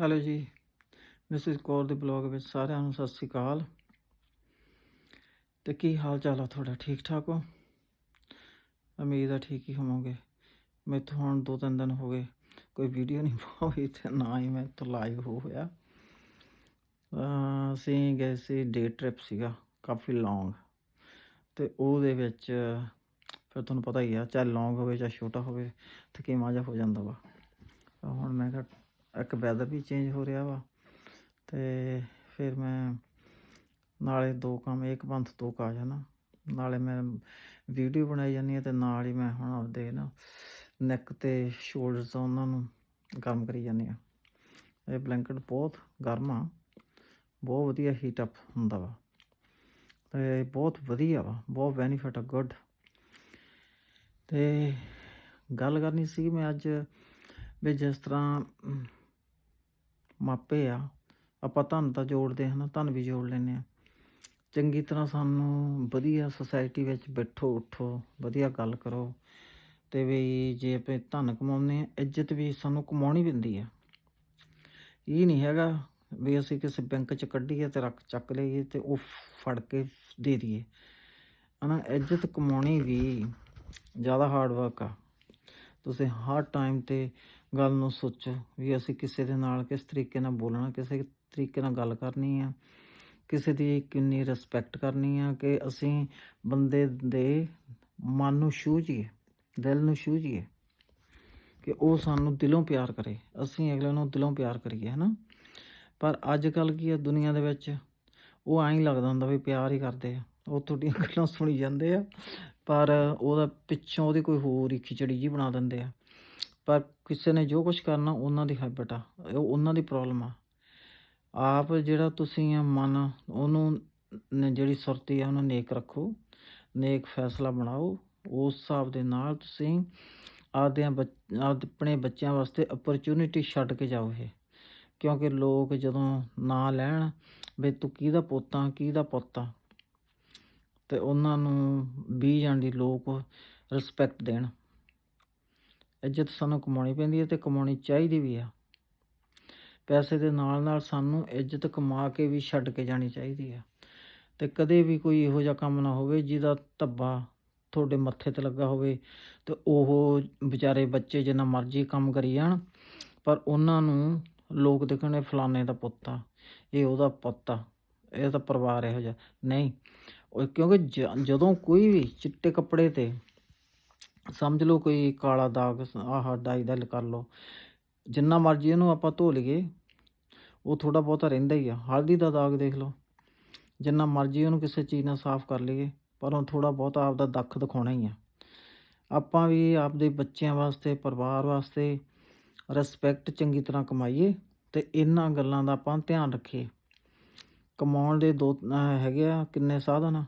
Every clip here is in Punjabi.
ਹੈਲੋ ਜੀ। ਮਿਸਿਸ ਕੌਰ ਦੇ ਬਲੌਗ ਵਿੱਚ ਸਾਰਿਆਂ ਨੂੰ ਸਤਿ ਸ੍ਰੀ ਅਕਾਲ। ਤੇ ਕੀ ਹਾਲ ਚਾਲ ਆ ਤੁਹਾਡਾ? ਠੀਕ ਠਾਕ ਹੋ? ਉਮੀਦ ਆ ਠੀਕ ਹੀ ਹੋਵੋਗੇ। ਮੈਥੋਂ ਹੁਣ ਦੋ ਤਿੰਨ ਦਿਨ ਹੋ ਗਏ। ਕੋਈ ਵੀਡੀਓ ਨਹੀਂ ਪਾਈ ਤੇ ਨਾ ਹੀ ਮੈਂ ਤੋਂ ਲਾਈਵ ਹੋ ਹੋਇਆ। ਅਸੀਂ ਗਏ ਸੀ ਡੇ ਟ੍ਰਿਪ ਸੀਗਾ, ਕਾਫੀ ਲੌਂਗ ਤੇ ਉਹਦੇ ਵਿੱਚ ਫਿਰ ਤੁਹਾਨੂੰ ਪਤਾ ਹੀ ਆ, ਚਾਹੇ ਲੌਂਗ ਹੋਵੇ ਚਾਹੇ ਛੋਟਾ ਹੋਵੇ ਥਕੇਵਾਂ ਜਿਹਾ ਹੋ ਜਾਂਦਾ ਵਾ। ਮੈਂ ਕਿਹਾ ਇੱਕ ਵੈਦਰ ਵੀ ਚੇਂਜ ਹੋ ਰਿਹਾ ਵਾ ਤੇ ਫਿਰ ਮੈਂ ਨਾਲੇ ਦੋ ਕੰਮ, ਇੱਕ ਪੰਥ ਤੋਂ ਕਾਜ ਹੈ ਨਾਲੇ ਮੈਂ ਵੀਡੀਓ ਬਣਾਈ ਜਾਂਦੀ ਹਾਂ ਤੇ ਨਾਲ ਹੀ ਮੈਂ ਹੁਣ ਆਪਦੇ ਨਾ ਨੈਕ ਤੇ ਸ਼ੋਲਡਰਸ ਉਹਨਾਂ ਨੂੰ ਗਰਮ ਕਰੀ ਜਾਂਦੀ ਆ ਇਹ ਬਲੈਂਕਟ ਬਹੁਤ ਗਰਮ ਆ, ਬਹੁਤ ਵਧੀਆ ਹੀਟ ਅਪ ਹੁੰਦਾ ਵਾ। ਤੇ ਬਹੁਤ ਵਧੀਆ ਵਾ, ਬਹੁਤ ਬੈਨੀਫਿਟ ਆ ਗੁੱਡ ਤੇ ਗੱਲ ਕਰਨੀ ਸੀ ਮੈਂ ਅੱਜ ਵੀ ਜਿਸ ਤਰ੍ਹਾਂ ਮਾਪੇ ਆ, ਆਪਾਂ ਧਨ ਤਾਂ ਜੋੜਦੇ ਹਾਂ ਨਾ, ਧਨ ਵੀ ਜੋੜ ਲੈਂਦੇ ਆ ਚੰਗੀ ਤਰ੍ਹਾਂ ਸਾਨੂੰ ਵਧੀਆ ਸੁਸਾਇਟੀ ਵਿੱਚ ਬੈਠੋ, ਉੱਠੋ, ਵਧੀਆ ਗੱਲ ਕਰੋ। ਤੇ ਵੀ ਜੇ ਆਪਾਂ ਧਨ ਕਮਾਉਂਦੇ ਆ ਇੱਜ਼ਤ ਵੀ ਸਾਨੂੰ ਕਮਾਉਣੀ ਪੈਂਦੀ ਆ। ਇਹ ਨਹੀਂ ਹੈਗਾ ਵੀ ਅਸੀਂ ਕਿਸੇ ਬੈਂਕ 'ਚ ਕੱਢੀਏ ਤੇ ਰੱਖ, ਚੱਕ ਲਈਏ ਤੇ ਉਹ ਫੜ ਕੇ ਦੇ ਦਈਏ। ਹਨਾ, ਇੱਜ਼ਤ ਕਮਾਉਣੀ ਵੀ ਜ਼ਿਆਦਾ ਹਾਰਡ ਵਰਕ ਆ। ਤੁਸੀਂ ਹਰ ਟਾਈਮ ਤੇ ਗੱਲ ਨੂੰ ਸੋਚੋ ਵੀ ਅਸੀਂ ਕਿਸੇ ਦੇ ਨਾਲ ਕਿਸ ਤਰੀਕੇ ਨਾਲ ਬੋਲਣਾ, ਕਿਸੇ ਤਰੀਕੇ ਨਾਲ ਗੱਲ ਕਰਨੀ ਆ, ਕਿਸੇ ਦੀ ਕਿੰਨੀ ਰਿਸਪੈਕਟ ਕਰਨੀ ਆ ਕਿ ਅਸੀਂ ਬੰਦੇ ਦੇ ਮਨ ਨੂੰ ਛੂਝੀਏ ਦਿਲ ਨੂੰ ਛੂਝੀਏ ਕਿ ਉਹ ਸਾਨੂੰ ਦਿਲੋਂ ਪਿਆਰ ਕਰੇ, ਅਸੀਂ ਅਗਲੇ ਨੂੰ ਦਿਲੋਂ ਪਿਆਰ ਕਰੀਏ, ਹਨਾ? ਪਰ ਅੱਜ ਕੱਲ ਕੀ ਆ ਦੁਨੀਆ ਦੇ ਵਿੱਚ ਉਹ ਐਂ ਹੀ ਲੱਗਦਾ ਹੁੰਦਾ ਵੀ ਪਿਆਰ ਹੀ ਕਰਦੇ ਆ, ਉਹ ਤੁਹਾਡੀਆਂ ਗੱਲਾਂ ਸੁਣੀ ਜਾਂਦੇ ਆ, ਪਰ ਉਹਦਾ ਪਿੱਛੋਂ ਉਹਦੀ ਕੋਈ ਹੋਰ ਹੀ ਖਿਚੜੀ ਜੀ ਬਣਾ ਦਿੰਦੇ ਆ। ਪਰ ਕਿਸੇ ਨੇ ਜੋ ਕੁਝ ਕਰਨਾ, ਉਹਨਾਂ ਦੀ ਹੈਬਿਟ ਆ। ਉਹ ਉਹਨਾਂ ਦੀ ਪ੍ਰੋਬਲਮ ਆ। ਆਪ ਜਿਹੜਾ ਤੁਸੀਂ ਆ, ਮਨ, ਉਹਨੂੰ ਜਿਹੜੀ ਸੁਰਤੀ ਆ, ਉਹਨੂੰ ਨੇਕ ਰੱਖੋ। ਨੇਕ ਫੈਸਲਾ ਬਣਾਓ। ਉਸ ਹਿਸਾਬ ਦੇ ਨਾਲ ਤੁਸੀਂ ਆਪਦਿਆਂ ਬੱਚ- ਆਪਦੇ ਆਪਣੇ ਬੱਚਿਆਂ ਵਾਸਤੇ ਅਪਰਚੂਨਿਟੀ ਛੱਡ ਕੇ ਜਾਓ ਇਹ। ਕਿਉਂਕਿ ਲੋਕ ਜਦੋਂ ਨਾਂ ਲੈਣ, ਵੀ ਤੂੰ ਕਿਹਦਾ ਪੋਤਾ ਕਿਹਦਾ ਪੁੱਤ ਆ? ਤੇ ਉਹਨਾਂ ਨੂੰ ਬੀ ਜਾਣ ਦੀ ਲੋਕ ਰਿਸਪੈਕਟ ਦੇਣ। ਇੱਜ਼ਤ ਸਾਨੂੰ ਕਮਾਉਣੀ ਪੈਂਦੀ ਹੈ ਤੇ ਕਮਾਉਣੀ ਚਾਹੀਦੀ ਵੀ ਆ। ਪੈਸੇ ਦੇ ਨਾਲ ਨਾਲ ਸਾਨੂੰ ਇੱਜ਼ਤ ਕਮਾ ਕੇ ਵੀ ਛੱਡ ਕੇ ਜਾਣੀ ਚਾਹੀਦੀ ਆ। ਤੇ ਕਦੇ ਵੀ ਕੋਈ ਇਹੋ ਜਿਹਾ ਕੰਮ ਨਾ ਹੋਵੇ ਜਿਹਦਾ ਧੱਬਾ ਤੁਹਾਡੇ ਮੱਥੇ ਤੇ ਲੱਗਾ ਹੋਵੇ ਤੇ ਉਹ ਵਿਚਾਰੇ ਬੱਚੇ ਜਿੰਨਾ ਮਰਜ਼ੀ ਕੰਮ ਕਰੀ ਜਾਣ, ਪਰ ਉਹਨਾਂ ਨੂੰ ਲੋਕ ਦੇਖਣੇ ਫਲਾਣੇ ਦਾ ਪੁੱਤ ਆ, ਇਹ ਉਹਦਾ ਪੁੱਤ ਆ, ਇਹ ਤਾਂ ਪਰਿਵਾਰ ਇਹੋ ਜਿਹਾ। ਨਹੀਂ ਕਿਉਂਕਿ ਜ- ਜਦੋਂ ਕੋਈ ਵੀ ਚਿੱਟੇ ਕੱਪੜੇ ਤੇ ਸਮਝ ਲਓ ਕੋਈ ਕਾਲਾ ਦਾਗ ਆਹ ਡਾਈ ਦਾ ਕਰ ਲਓ। ਜਿੰਨਾ ਮਰਜ਼ੀ ਉਹਨੂੰ ਆਪਾਂ ਧੋ ਲਈਏ, ਉਹ ਥੋੜਾ ਬਹੁਤਾ ਰਹਿੰਦਾ ਹੀ ਆ। ਹਲਦੀ ਦਾ ਦਾਗ ਦੇਖ ਲਓ। ਜਿੰਨਾ ਮਰਜ਼ੀ ਉਹਨੂੰ ਕਿਸੇ ਚੀਜ਼ ਨਾਲ ਸਾਫ਼ ਕਰ ਲਈਏ, ਪਰ ਉਹ ਥੋੜਾ ਬਹੁਤਾ ਆਪਦਾ ਦੱਖ ਦਿਖਾਉਣਾ ਹੀ ਆ। ਆਪਾਂ ਵੀ ਆਪਦੇ ਬੱਚਿਆਂ ਵਾਸਤੇ, ਪਰਿਵਾਰ ਵਾਸਤੇ ਰਿਸਪੈਕਟ ਚੰਗੀ ਤਰ੍ਹਾਂ ਕਮਾਈਏ ਤੇ ਇਹਨਾਂ ਗੱਲਾਂ ਦਾ ਆਪਾਂ ਧਿਆਨ ਰੱਖੀਏ। ਕਮਾਉਣ ਦੇ ਦੋ ਹੈਗੇ ਆ ਕਿੰਨੇ ਸਾਧਨ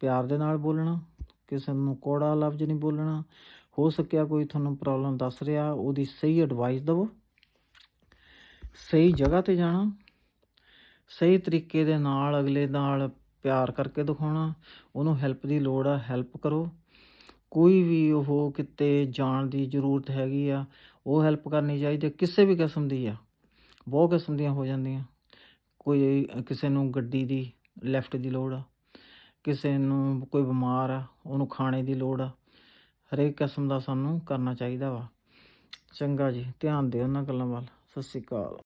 ਪਿਆਰ ਦੇ ਨਾਲ ਬੋਲਣਾ ਕਿਸੇ ਨੂੰ ਕੋੜਾ ਲਫ਼ਜ਼ ਨਹੀਂ ਬੋਲਣਾ। ਹੋ ਸਕਿਆ ਕੋਈ ਤੁਹਾਨੂੰ ਪ੍ਰੋਬਲਮ ਦੱਸ ਰਿਹਾ, ਉਹਦੀ ਸਹੀ ਐਡਵਾਈਸ ਦਿਵੋ। ਸਹੀ ਜਗ੍ਹਾ ਤੇ ਜਾਣਾ। ਸਹੀ ਤਰੀਕੇ ਦੇ ਨਾਲ ਅਗਲੇ ਨਾਲ ਪਿਆਰ ਕਰਕੇ ਦਿਖਾਉਣਾ। ਉਹਨੂੰ ਹੈਲਪ ਦੀ ਲੋੜ ਆ ਹੈਲਪ ਕਰੋ। ਕੋਈ ਵੀ ਉਹ ਕਿਤੇ ਜਾਣ ਦੀ ਜ਼ਰੂਰਤ ਹੈਗੀ ਆ, ਉਹ ਹੈਲਪ ਕਰਨੀ ਚਾਹੀਦੀ ਕਿਸੇ ਵੀ ਕਿਸਮ ਦੀ ਆ। ਬਹੁਤ ਕਿਸਮ ਦੀਆਂ ਹੋ ਜਾਂਦੀਆਂ। ਕੋਈ ਕਿਸੇ ਨੂੰ ਗੱਡੀ ਦੀ ਲੈਫਟ ਦੀ ਲੋੜ ਆ। ਕਿਸੇ ਨੂੰ ਕੋਈ ਬਿਮਾਰ ਆ, ਉਹਨੂੰ ਖਾਣੇ ਦੀ ਲੋੜ ਆ, ਹਰੇਕ ਕਿਸਮ ਦਾ ਸਾਨੂੰ ਕਰਨਾ ਚਾਹੀਦਾ ਵਾ। ਚੰਗਾ ਜੀ, ਧਿਆਨ ਦਿਓ ਉਹਨਾਂ ਗੱਲਾਂ ਵੱਲ। ਸਤਿ ਸ਼੍ਰੀ ਅਕਾਲ।